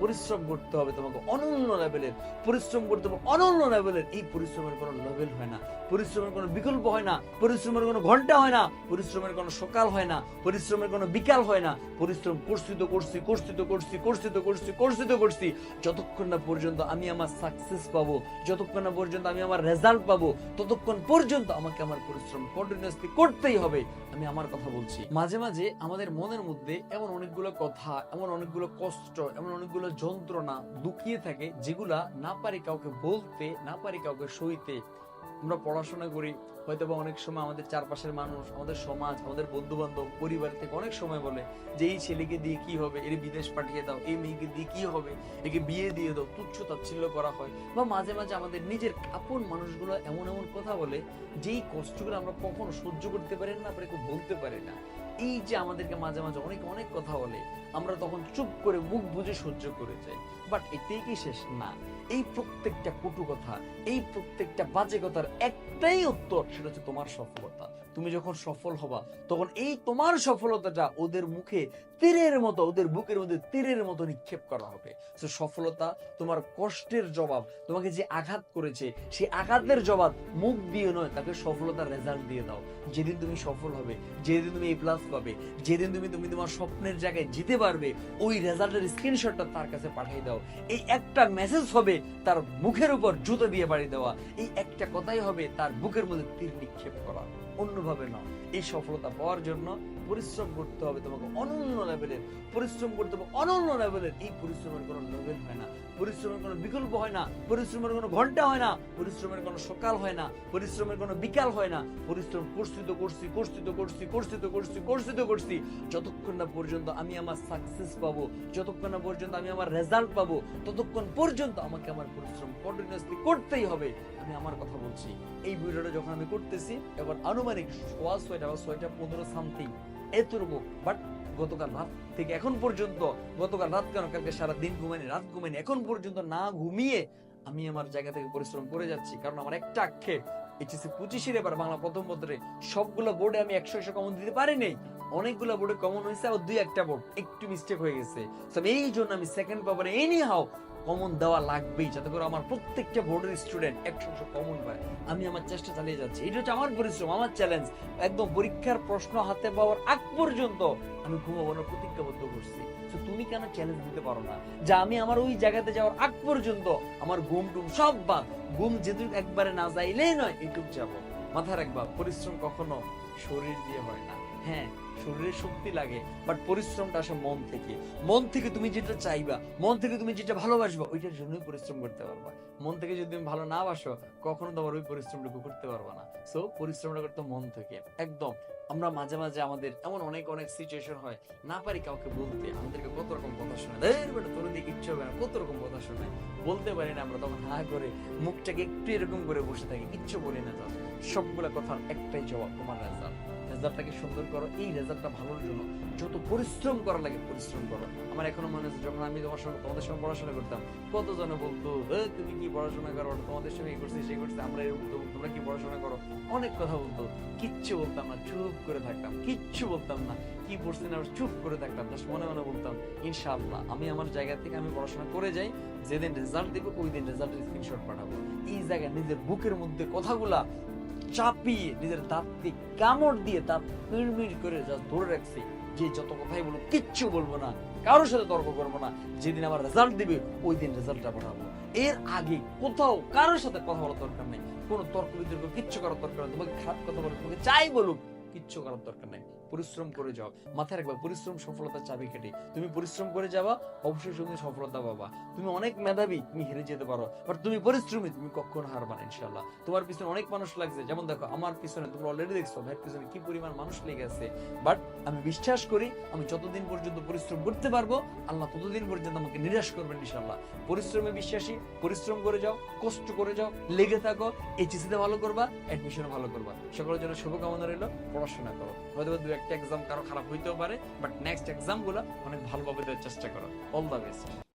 পরিশ্রম করতে হবে তোমাকে অনন্য লেভেলের, পরিশ্রম করতে হবে অনন্য লেভেলের। এই পরিশ্রমের কোনো লেভেল হয় না, পরিশ্রমের কোনো বিকল্প হয় না, পরিশ্রমের কোনো ঘণ্টা হয় না, পরিশ্রমের কোনো সকাল হয় না, পরিশ্রমের কোনো বিকাল হয় না। পরিশ্রম করছি তো করছি করছি তো করছি করছি তো করছি করছি তো করছি। যতক্ষণ না পর্যন্ত আমি আমার সাকসেস পাবো, যতক্ষণ না পর্যন্ত আমি আমার রেজাল্ট পাবো, ততক্ষণ পর্যন্ত আমাকে আমার পরিশ্রম কন্টিনিউসলি করতেই হবে, আমি আমার কথা বলছি। মাঝে মাঝে আমাদের মনের মধ্যে এমন অনেকগুলো কথা, এমন অনেকগুলো কষ্ট, এমন অনেকগুলো যন্ত্রণা লুকিয়ে থাকে যেগুলা না পারি কাউকে বলতে, না পারি কাউকে সইতে। আমরা পড়াশোনা করি হয়তো বা অনেক সময় আমাদের চারপাশের মানুষ, আমাদের সমাজ, আমাদের বন্ধু বান্ধব পরিবার থেকে অনেক সময় বলে যে, এই ছেলেকে দিয়ে কি হবে? এর বিদেশ পাঠিয়ে দাও, এই মেয়েকে দিয়ে কি হবে? একে বিয়ে দিয়ে দাও। তুচ্ছ তাচ্ছিল্য করা হয় বা মাঝে মাঝে আমাদের নিজের আপন মানুষগুলো এমন এমন কথা বলে যেই কষ্টগুলো আমরা কখনো সহ্য করতে পারি না আমরা কেউ বলতে পারি না। এই যে আমাদেরকে মাঝে মাঝে অনেক অনেক কথা বলে, আমরা তখন চুপ করে মুখ বুঝে সহ্য করে যাই। বাট এতেই কি শেষ? না। এই প্রত্যেকটা কটু কথা, এই প্রত্যেকটা বাজে কথার একটাই উত্তর সেটা হচ্ছে তোমার সফলতা। তুমি যখন সফল হবা, তখন এই তোমার সফলতাটা ওদের মুখে তীরের মতো, ওদের বুকের মধ্যে তীরের মতো নিক্ষেপ করা হবে। তো সফলতা তোমার কষ্টের জবাব, তোমাকে যে আঘাত করেছে, সেই আঘাতের জবাব মুখ দিয়ে নয়, তাকে সফলতার রেজাল্ট দিয়ে দাও। যেদিন তুমি সফল হবে, যেদিন তুমি এ প্লাস পাবে, যেদিন তুমি তুমি তোমার স্বপ্নের জায়গায় যেতে পারবে, ওই রেজাল্টের স্ক্রিনশটটা তার কাছে পাঠিয়ে দাও। এই একটা মেসেজ হবে তার মুখের উপর জুতো দিয়ে বাড়ি দেওয়া। এই একটা কথাই হবে তার বুকের মধ্যে তীর নিক্ষেপ করা। অন্যভাবে নয়। এই সফলতা পাওয়ার জন্য পরিশ্রম করতে হবে তোমাকে অনন্য লেভেলের, পরিশ্রম করতে হবে অনন্য লেভেলের। এই পরিশ্রমের কোনো লেভেল হয় না। পরিশ্রমের কোনো বিকল্প হয় না। পরিশ্রমের কোনো ঘণ্টা হয় না। পরিশ্রমের কোনো সকাল হয় না। পরিশ্রমের কোনো বিকাল হয় না। পরিশ্রম করছি তো করছি করছি তো করছি করছি তো করছি করছি তো করছি। যতক্ষণ না পর্যন্ত আমি আমার সাকসেস পাবো, যতক্ষণ না পর্যন্ত আমি আমার রেজাল্ট পাবো, ততক্ষণ পর্যন্ত আমাকে আমার পরিশ্রম কন্টিনিউসলি করতেই হবে। আমি আমার কথা বলছি। এই ভিডিওটা যখন আমি করতেছি এখন আনুমানিক সোয়া ছয়টা বা ছয়টা পনেরো সামথিং। এতটুকু, বাট গতকাল রাত থেকে এখন পর্যন্ত, গতকাল রাত কেন? কালকে সারা দিন ঘুমাইনি, রাত ঘুমাইনি, এখন পর্যন্ত না ঘুমিয়ে আমি আমার জায়গা থেকে পরিশ্রম করে যাচ্ছি। কারণ আমার একটা আক্ষেপ, এইচএসসি পঁচিশের এবার বাংলা প্রথম পত্রে সবগুলো বোর্ডে আমি একশো একশো কমন দিতে পারিনি অনেকগুলো বোর্ডে কমন হয়েছে আর দুই একটা বোর্ড। একটু মিস্টেক হয়ে গেছে। এই জন্য আমি সেকেন্ড পেপারে এনি হাও কমন দেওয়া লাগবেই, যাতে করে আমার প্রত্যেকটা বোর্ডের স্টুডেন্ট একশো একশো কমন পায়। আমি আমার চেষ্টা চালিয়ে যাচ্ছি। এটা হচ্ছে আমার পরিশ্রম, আমার চ্যালেঞ্জ একদম পরীক্ষার প্রশ্ন হাতে পাওয়ার আগ পর্যন্ত আমি ঘুমাবোনার প্রতিজ্ঞাবদ্ধ করছি। তো তুমি কেন চ্যালেঞ্জ দিতে পারো না? যে আমি আমার ওই জায়গাতে যাওয়ার আগ পর্যন্ত আমার ঘুম টুম সব বাদ। ঘুম যেহেতু একবারে না যাইলেই নয়, এটুক যাব। মাথা রাখবা, পরিশ্রম কখনো শরীর দিয়ে হয় না। হ্যাঁ শরীরে শক্তি লাগে বাট পরিশ্রমটা আসে মন থেকে। মন থেকে তুমি যেটা চাইবা, মন থেকে তুমি যেটা ভালোবাসবা, ওইটার জন্যই পরিশ্রম করতে পারবা। মন থেকে যদি তুমি ভালো না বাসো, কখনো তোমার ওই পরিশ্রমটুকু করতে পারবা না। সো পরিশ্রমটা করতে মন থেকে। একদম, আমরা মাঝে মাঝে আমাদের এমন অনেক অনেক সিচুয়েশন হয়, না পারি কাউকে বলতে, আমাদেরকে কত রকম কথা শোনায়। বেটা, তোর দিকে কিচ্ছু হবে না, কত রকম কথা শোনায়? বলতে পারি না আমরা, তখন হা করে মুখটাকে একটু এরকম করে বসে থাকি, কিচ্ছু বলি না সবগুলা কথা একটাই জবাব, তোমার রেজাল্ট রেজাল্টটাকে সুন্দর করো, এই রেজাল্টটা ভালোর জন্য যত পরিশ্রম করা লাগে পরিশ্রম করো। আমার এখনও মনে আছে, যখন আমি তোমার সঙ্গে তোমাদের সঙ্গে পড়াশোনা করতাম কত জনে বলতো তুমি কি পড়াশোনা করো? তোমাদের সঙ্গে এই করছি সেই করছি আমরা এরকম তোমরা কি পড়াশোনা করো? অনেক কথা বলতো। কিচ্ছু বলতাম না, চুপ করে থাকতাম, কিচ্ছু বলতাম না। কি পড়ছি না চুপ করে থাকতাম জাস্ট মনে মনে বলতাম, ইনশাআল্লাহ, আমি আমার জায়গা থেকে আমি পড়াশোনা করে যাই, যেদিন রেজাল্ট দেবো ওই দিন রেজাল্টের স্ক্রিনশট পাঠাবো। এই জায়গায় নিজের বুকের মধ্যে কথাগুলা চাপিয়ে নিজের দাঁতকে কামড় দিয়ে দাঁত মিড়মিড় করে জাস্ট ধরে রাখছি। যে যত কথাই বলুক, কিচ্ছু বলব না, কারোর সাথে তর্ক করব না। যেদিন আমার রেজাল্ট দিবে, ওই দিন রেজাল্টটা পাঠাবো। এর আগে কোথাও কারোর সাথে কথা বলার দরকার নেই। কোনো তর্ক বিতর্ক, কিচ্ছু করার দরকার নেই। তোমাকে খারাপ কথা বলে তোমাকে চাই বলুক, কিচ্ছু করার দরকার নেই। পরিশ্রম করে যাও। মাথায় রাখবা, পরিশ্রম, সফলতার চাবি কেটে। তুমি পরিশ্রম করে যাবা অবশ্যই তুমি সফলতা পাবা। তুমি অনেক মেধাবী, তুমি হেরে যেতে পারো। বাট তুমি পরিশ্রমী, তুমি কখনো হারবা না ইনশাল্লাহ তোমার পিছনে অনেক মানুষ লাগছে। যেমন দেখো, আমার পিছনে, তোমরা অলরেডি দেখছ, ভাইয়ের পিছনে কি পরিমাণ মানুষ লেগে আছে। বাট আমি বিশ্বাস করি, আমি যতদিন পর্যন্ত পরিশ্রম করতে পারব, আল্লাহ ততদিন পর্যন্ত আমাকে নিরাশ করবেন ইনশাল্লাহ পরিশ্রমে বিশ্বাসী, পরিশ্রম করে যাও, কষ্ট করে যাও, লেগে থাকো এইচএসিতে ভালো করবা অ্যাডমিশনে ভালো করবা। সকলের জন্য শুভকামনা রইল, পড়াশোনা করো। হয়তো দু একটা এক্সাম কারও খারাপ হইতেও পারে বাট নেক্সট এক্সামগুলা অনেক ভালোভাবে দেওয়ার চেষ্টা করো। All the best